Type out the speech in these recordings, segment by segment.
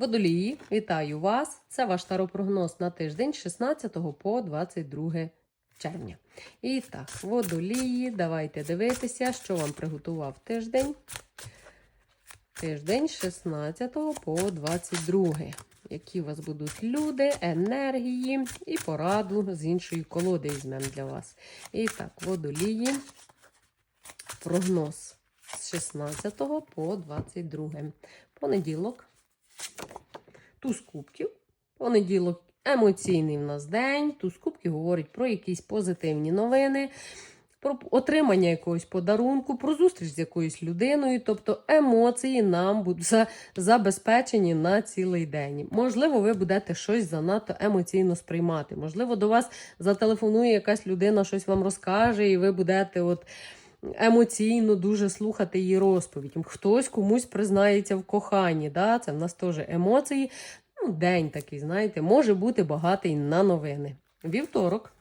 Водолії, вітаю вас! Це ваш таропрогноз на тиждень з 16 по 22 червня. І так, водолії, давайте дивитися, що вам приготував тиждень. Тиждень з 16 по 22. Які у вас будуть люди, енергії і пораду з іншої колоди візьмемо для вас. І так, водолії, прогноз з 16 по 22. Понеділок. Туз кубків. Понеділок емоційний в нас день. Туз кубків говорить про якісь позитивні новини, про отримання якогось подарунку, про зустріч з якоюсь людиною. Тобто емоції нам будуть забезпечені на цілий день. Можливо, ви будете щось занадто емоційно сприймати. Можливо, до вас зателефонує якась людина, щось вам розкаже, і ви будете от. Емоційно дуже слухати її розповідь. Хтось комусь признається в коханні. Да? Це в нас теж емоції. Ну, день такий, знаєте, може бути багатий на новини. Вівторок.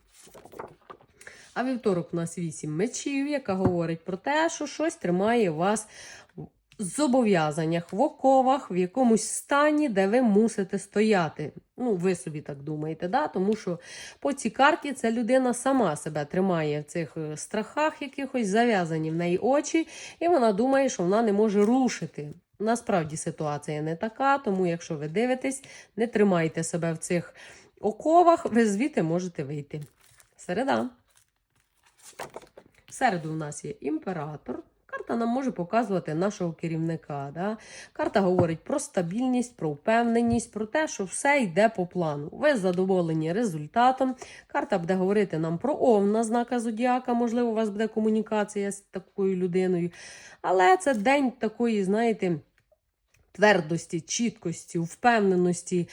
А вівторок у нас вісім мечів, яка говорить про те, що щось тримає вас зобов'язаннях, в оковах, в якомусь стані, де ви мусите стояти. Ну, ви собі так думаєте, да? тому що по цій карті ця людина сама себе тримає в цих е, страхах, якихось зав'язані в неї очі, і вона думає, що вона не може рушити. Насправді ситуація не така, тому якщо ви дивитесь, не тримайте себе в цих оковах, ви звідти можете вийти. Середа. В середу у нас є імператор. Карта нам може показувати нашого керівника. Да? Карта говорить про стабільність, про впевненість, про те, що все йде по плану. Ви задоволені результатом. Карта буде говорити нам про овна знака зодіака. Можливо, у вас буде комунікація з такою людиною. Але це день такої, знаєте. Твердості, чіткості, впевненості.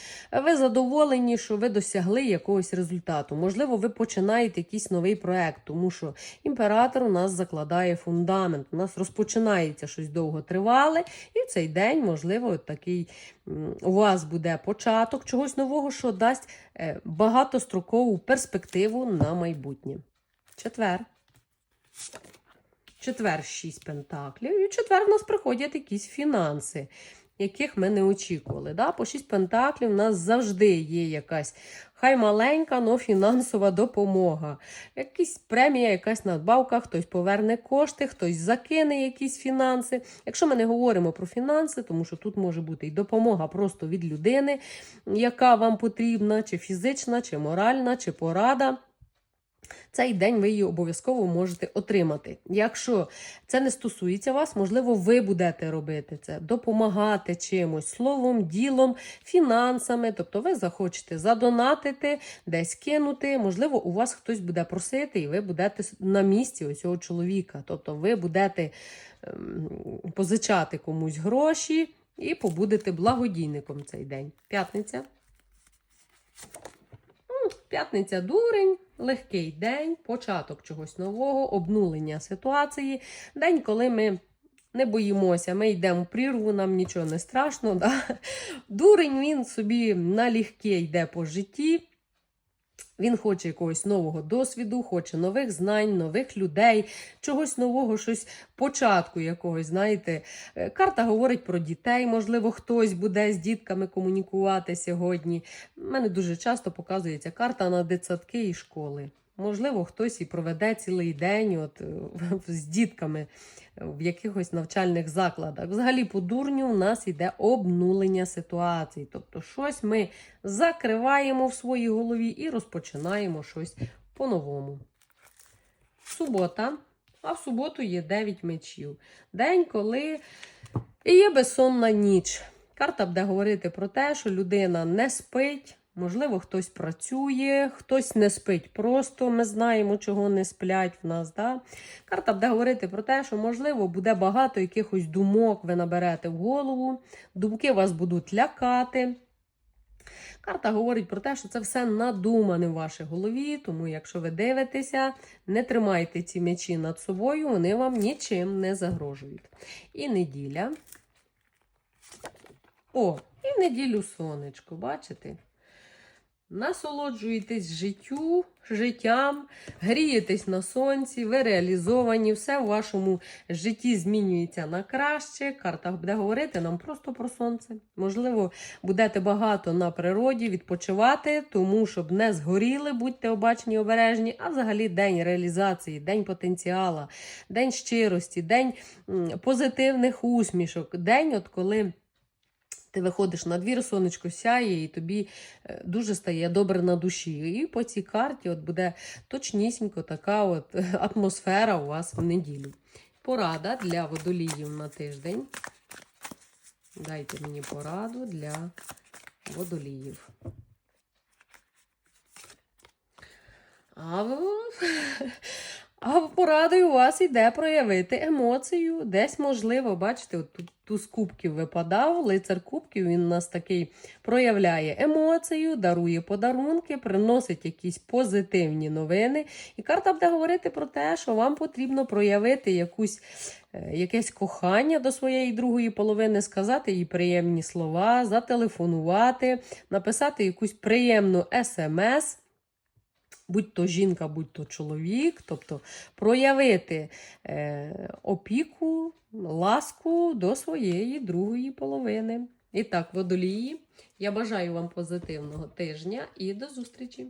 Ви задоволені, що ви досягли якогось результату. Можливо, ви починаєте якийсь новий проект, тому що імператор у нас закладає фундамент, у нас розпочинається щось довготривале, і в цей день, можливо, такий у вас буде початок чогось нового, що дасть е, багатострокову перспективу на майбутнє. Четвер. Четвер шість пентаклів. І четвер в нас приходять якісь фінанси, яких ми не очікували. Да? По шість пентаклів у нас завжди є якась, хай маленька, але фінансова допомога. Якась премія, якась надбавка, хтось поверне кошти, хтось закине якісь фінанси. Якщо ми не говоримо про фінанси, тому що тут може бути і допомога просто від людини, яка вам потрібна, чи фізична, чи моральна, чи порада. Цей день ви її обов'язково можете отримати. Якщо це не стосується вас, можливо, ви будете робити це, допомагати чимось, словом, ділом, фінансами. Тобто ви захочете задонатити, десь кинути. Можливо, у вас хтось буде просити, і ви будете на місці ось цього чоловіка. Тобто ви будете ем, позичати комусь гроші і побудете благодійником цей день. П'ятниця. Ну, П'ятниця дурень, легкий день, початок чогось нового, обнулення ситуації. День, коли ми не боїмося, ми йдемо в прірву, нам нічого не страшно. Да? Дурень він собі налегке йде по житті. Він хоче якогось нового досвіду, хоче нових знань, нових людей, чогось нового, щось початку якогось. Знаєте, Е, карта говорить про дітей. Можливо, хтось буде з дітками комунікувати сьогодні. У мене дуже часто показується карта на дитсадки і школи. Можливо, хтось і проведе цілий день от, е, з дітками в якихось навчальних закладах. Взагалі, по дурню у нас йде обнулення ситуації. Тобто, щось ми закриваємо в своїй голові і розпочинаємо щось по-новому. Субота. А в суботу є 9 мечів. День, коли і є безсонна ніч. Карта буде говорити про те, що людина не спить. Можливо, хтось працює, хтось не спить. Просто ми знаємо, чого не сплять в нас. Да? Карта буде говорити про те, що, можливо, буде багато якихось думок, ви наберете в голову, думки вас будуть лякати. Карта говорить про те, що це все надумане в вашій голові, тому якщо ви дивитеся, не тримайте ці м'ячі над собою, вони вам нічим не загрожують. І неділя. О, і неділю сонечко, бачите? Насолоджуєтесь життю, життям, грієтесь на сонці, ви реалізовані, все в вашому житті змінюється на краще. Карта буде говорити нам просто про сонце. Можливо, будете багато на природі відпочивати, тому щоб не згоріли, будьте обачні, обережні. А взагалі день реалізації, день потенціала, день щирості, день позитивних усмішок, день, от коли. Ти виходиш на двір, сонечко сяє, і тобі е, дуже стає добре на душі. І по цій карті от буде точнісінько така от е, атмосфера у вас в неділю. Порада для водоліїв на тиждень. Дайте мені пораду для водоліїв. А, в- а порадою вас іде проявити емоцію. Десь можливо, бачите, от тут туз кубків випадав, лицар кубків він у нас такий проявляє емоцію, дарує подарунки, приносить якісь позитивні новини. І карта буде говорити про те, що вам потрібно проявити якусь, е, якесь кохання до своєї другої половини, сказати їй приємні слова, зателефонувати, написати якусь приємну смс. Будь то жінка, будь то чоловік, тобто проявити е, опіку, ласку до своєї другої половини. І так, водолії, я бажаю вам позитивного тижня і до зустрічі!